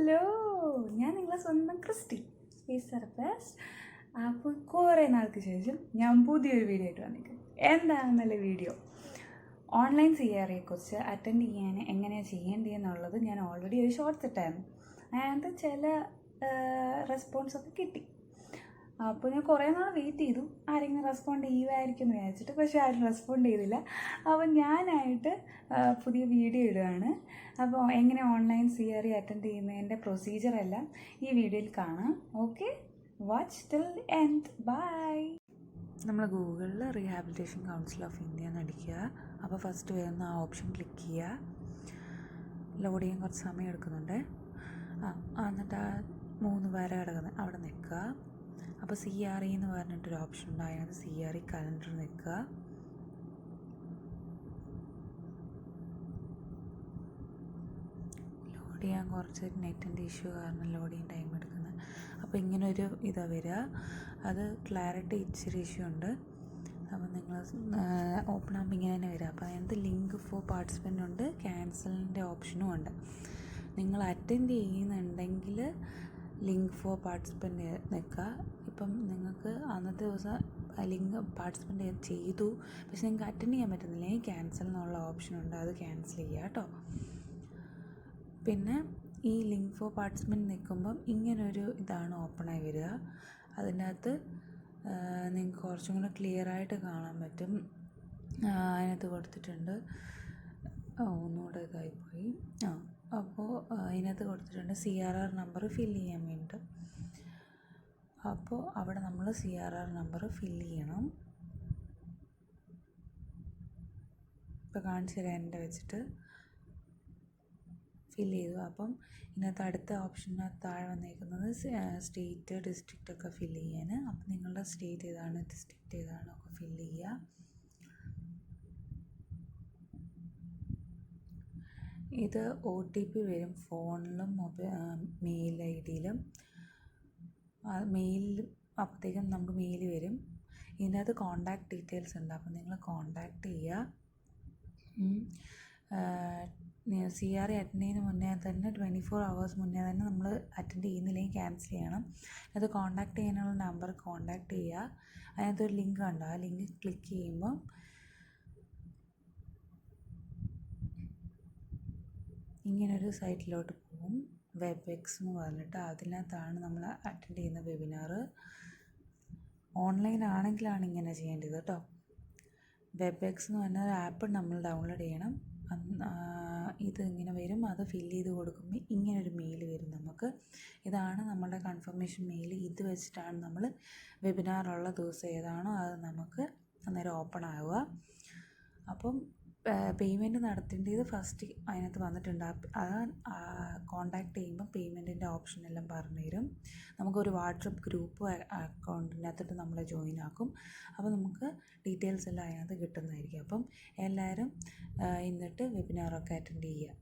Hello ഞാൻ നിങ്ങളെ സ്വന്തം ക്രിസ്റ്റി ഈ സർപ്രൈസ് അപ്പോൾ കുറേ നാൾക്ക് ശേഷം ഞാൻ പുതിയൊരു വീഡിയോ ആയിട്ട് വന്നിരിക്കും എന്താണ് നല്ല വീഡിയോ ഓൺലൈൻ സി ആറിയെക്കുറിച്ച് കുറിച്ച് അറ്റൻഡ് ചെയ്യാൻ എങ്ങനെയാണ് ചെയ്യേണ്ടതെന്നുള്ളത് ഞാൻ ഓൾറെഡി ഒരു ഷോർട്ട്സ് ഇട്ടായിരുന്നു അതിനകത്ത് ചില റെസ്പോൺസൊക്കെ കിട്ടി. അപ്പോൾ ഞാൻ കുറേ നാൾ വെയിറ്റ് ചെയ്തു. ആരെങ്കിലും റെസ്പോണ്ട് ചെയ്യുമായിരിക്കും എന്ന് വിചാരിച്ചിട്ട്. പക്ഷേ ആരും റെസ്പോണ്ട് ചെയ്തില്ല. അപ്പോൾ ഞാനായിട്ട് പുതിയ വീഡിയോ ഇടുകയാണ് അപ്പോൾ എങ്ങനെ online C R E attend ചെയ്യുന്നതിന്റെ പ്രൊസീജിയർ എല്ലാം ഈ വീഡിയോയിൽ കാണാം. Okay watch till end bye നമ്മൾ ഗൂഗിളിൽ റീഹാബിലിറ്റേഷൻ കൗൺസിൽ ഓഫ് ഇന്ത്യ എന്ന് അടിക്കുക. അപ്പോൾ ഫസ്റ്റ് വരുന്ന ആ ഓപ്ഷൻ ക്ലിക്ക് ചെയ്യുക. ലോഡ് ചെയ്യാൻ കുറച്ച് സമയം എടുക്കുന്നുണ്ട്. ആ ആ, എന്നിട്ട് ആ മൂന്ന് പേരെ കിടക്കുന്നത് അവിടെ നിൽക്കുക. അപ്പോൾ സി ആർ ഇ എന്ന് പറഞ്ഞിട്ടൊരു ഓപ്ഷൻ ഉണ്ട് സി ആർ ഇ കലണ്ടർ നിൽക്കുക. ലോഡ് ചെയ്യാൻ കുറച്ച് നെറ്റിന്റെ ഇഷ്യൂ കാരണം ലോഡ് ചെയ്യാൻ ടൈം എടുക്കുന്നത്. അപ്പോൾ ഇങ്ങനൊരു ഇതാണ് ഇതാ വരിക. അത് ക്ലാരിറ്റി ഇച്ചിരി ഇഷ്യൂ ഉണ്ട്. അപ്പോൾ നിങ്ങൾ ഓപ്പൺ ആകുമ്പോൾ ഇങ്ങനെ തന്നെ വരിക. അപ്പോൾ അതിനകത്ത് ലിങ്ക് ഫോർ പാർട്ടിസിപ്പന്റ് ഉണ്ട്. ക്യാൻസലിന്റെ ഓപ്ഷനും ഉണ്ട്. നിങ്ങൾ അറ്റൻഡ് ചെയ്യുന്നുണ്ടെങ്കിൽ ലിങ്ക് ഫോർ പാർട്ടിസിപ്പന്റ് നിൽക്കുക. ഇപ്പം നിങ്ങൾക്ക് അന്നത്തെ ദിവസം ലിങ്ക് പാർട്ടിസിപ്പന്റ് ചെയ്തു. പക്ഷെ നിങ്ങൾക്ക് അറ്റൻഡ് ചെയ്യാൻ പറ്റുന്നില്ലെങ്കിൽ ക്യാൻസൽ എന്നുള്ള ഓപ്ഷൻ ഉണ്ട്. അത് ക്യാൻസൽ ചെയ്യുക കേട്ടോ. പിന്നെ ഈ ലിങ്ക് ഫോർ പാർട്ടിസിപ്പന്റ് നിൽക്കുമ്പം ഇങ്ങനൊരു ഇതാണ് ഓപ്പണായി വരിക. അതിന്റെ അകത്ത് നിങ്ങൾക്ക് കുറച്ചും കൂടെ ക്ലിയർ ആയിട്ട് കാണാൻ പറ്റും. അതിനകത്ത് കൊടുത്തിട്ടുണ്ട്. ഒന്നുകൂടെ ഇതായിപ്പോയി ആ അപ്പോൾ അതിനകത്ത് കൊടുത്തിട്ടുണ്ട്. C R R number fill ചെയ്യാൻ വേണ്ടിയിട്ട്. അപ്പോൾ അവിടെ നമ്മൾ C R R number fill ചെയ്യണം. ഇപ്പോൾ കാണിച്ചു തരാം എന്റെ വെച്ചിട്ട്. ഫില്ല് ചെയ്തു. അപ്പം ഇതിനകത്ത് അടുത്ത ഓപ്ഷനകത്ത് താഴെ വന്നേക്കുന്നത് സ്റ്റേറ്റ് ഡിസ്ട്രിക്റ്റ് ഒക്കെ ഫില്ല് ചെയ്യാൻ അപ്പം നിങ്ങളുടെ സ്റ്റേറ്റ് ഏതാണ് ഡിസ്ട്രിക്റ്റ് ഏതാണ് ഒക്കെ ഫില്ല് ചെയ്യുക ഇത് ഒ ടി പി വരും ഫോണിലും മൊബൈൽ മെയിൽ ഐ ഡിയിലും മെയിലിൽ അപ്പോഴത്തേക്കും നമുക്ക് മെയിൽ വരും. ഇതിനകത്ത് കോണ്ടാക്ട് ഡീറ്റെയിൽസ് ഉണ്ട്. അപ്പം നിങ്ങൾ കോണ്ടാക്ട് ചെയ്യുക സി ആർ അറ്റൻഡ് ചെയ്യുന്ന മുന്നേ തന്നെ ട്വന്റി ഫോർ അവേഴ്സ് മുന്നേ തന്നെ നമ്മൾ അറ്റൻഡ് ചെയ്യുന്നില്ലെങ്കിൽ ക്യാൻസൽ ചെയ്യണം. അത് കോൺടാക്ട് ചെയ്യാനുള്ള നമ്പർ കോൺടാക്ട് ചെയ്യുക അതിനകത്തൊരു ലിങ്ക് ഉണ്ട് ആ ലിങ്ക് ക്ലിക്ക് ചെയ്യുമ്പം ഇങ്ങനൊരു സൈറ്റിലോട്ട് പോകും. വെബ് എക്സ് എന്ന് പറഞ്ഞിട്ട് അതിനകത്താണ് നമ്മൾ അറ്റൻഡ് ചെയ്യുന്ന വെബിനാർ ഓൺലൈൻ ആണെങ്കിലാണ് ഇങ്ങനെ ചെയ്യേണ്ടത് കേട്ടോ. വെബ് എക്സ് എന്ന് പറഞ്ഞ ഒരു ആപ്പ് നമ്മൾ ഡൗൺലോഡ് ചെയ്യണം. ഇത് ഇങ്ങനെ വരും. അത് ഫില്ല് ചെയ്ത് കൊടുക്കുമ്പോൾ ഇങ്ങനൊരു മെയിൽ വരും നമുക്ക്. ഇതാണ് നമ്മുടെ കൺഫർമേഷൻ മെയിൽ. ഇത് വെച്ചിട്ടാണ് നമ്മൾ വെബിനാറുള്ള ദിവസം ഏതാണോ അത് നമുക്ക് അന്നേരം ഓപ്പൺ ആവുക. അപ്പം പേയ്മെന്റ് നടത്തേണ്ടത് ഫസ്റ്റ് അതിനകത്ത് വന്നിട്ടുണ്ട്. അത് കോണ്ടാക്ട് ചെയ്യുമ്പം പേയ്മെന്റിന്റെ ഓപ്ഷൻ എല്ലാം പറഞ്ഞു തരും നമുക്കൊരു വാട്സപ്പ് ഗ്രൂപ്പ് അക്കൗണ്ടിനകത്തിട്ട് നമ്മളെ ജോയിൻ ആക്കും. അപ്പോൾ നമുക്ക് ഡീറ്റെയിൽസ് എല്ലാം അതിനകത്ത് കിട്ടുന്നതായിരിക്കും. അപ്പം എല്ലാവരും ഇന്നിട്ട് വെബിനാറൊക്കെ അറ്റൻഡ് ചെയ്യുക.